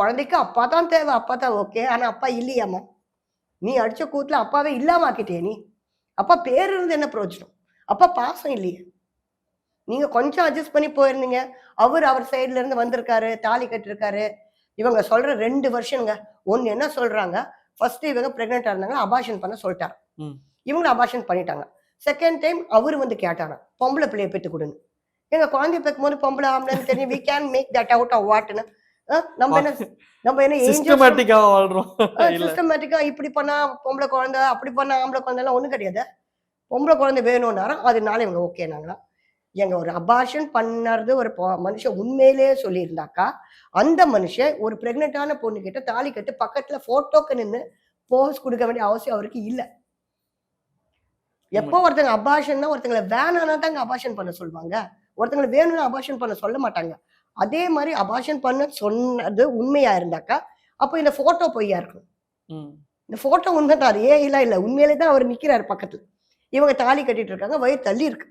குழந்தைக்கு அப்பா தான் தேவை. அப்பா தான் ஓகே ஆனா அப்பா இல்லையாம்மா நீ அடிச்ச கூத்துல அப்பாவே இல்லாம ஆக்கிட்டே நீ? அப்பா பேர் இருந்து என்ன பிரயோஜனம்? அப்பா பாசம் இல்லையே. நீங்க கொஞ்சம் அட்ஜஸ்ட் பண்ணி போயிருந்தீங்க. அவர் அவர் சைடுல இருந்து வந்திருக்காரு தாலி கட்டிருக்காரு. இவங்க சொல்ற ரெண்டு வருஷங்க ஒன்னு என்ன சொல்றாங்க? ஃபர்ஸ்ட் இவங்க பிரெக்னெண்டா இருந்தாங்க அபாஷன் பண்ண சொல்லிட்டாங்க. ம். இவங்க அபாஷன் பண்ணிட்டாங்க. செகண்ட் டைம் அவர் வந்து கேட்டாராம் பொம்பளை பிள்ளைய பெற்று கொடுன்னு. எங்க குழந்தைய பெக்கும் போது பொம்பளை ஆம்பளைன்னு தெரியும். We can make that out of வாட்னு நம்ம என்ன நம்ம என்ன சிஸ்டமேட்டிக்கா வாழ்றோம். சிஸ்டமேட்டிக்கா இப்படி பண்ணா பொம்பளை குழந்தை அப்படி பண்ணா ஆம்பளை குழந்தை எல்லாம் ஒண்ணும் கிடையாது. பொம்பளை குழந்தை வேணும்னாலும் அதனால இவங்க ஓகேனாங்களா எங்க ஒரு அபார்ஷன் பண்ணறது ஒரு மனுஷன் உண்மையிலேயே சொல்லியிருந்தாக்கா அந்த மனுஷன் ஒரு பிரெக்னென்டான பொண்ணு கிட்ட தாலி கட்டு பக்கத்துல போட்டோக்கு நின்று போஸ் கொடுக்க வேண்டிய அவசியம் அவருக்கு இல்ல. எப்போ ஒருத்தங்க அபாஷன் ஒருத்தங்களை வேணானா தாங்க அபாஷன் பண்ண சொல்லுவாங்க ஒருத்தங்களை வேணும்னு அபாஷன் பண்ண சொல்ல மாட்டாங்க. அதே மாதிரி அபாஷன் பண்ண சொன்னது உண்மையா இருந்தாக்கா அப்போ இந்த போட்டோ பொய்யா இருக்கும். இந்த போட்டோ உண்மைதான் அது ஏன் இல்ல இல்ல. உண்மையிலே தான் அவர் நிக்கிறாரு பக்கத்துல. இவங்க தாலி கட்டிட்டு இருக்காங்க வயிறு தள்ளி இருக்கு.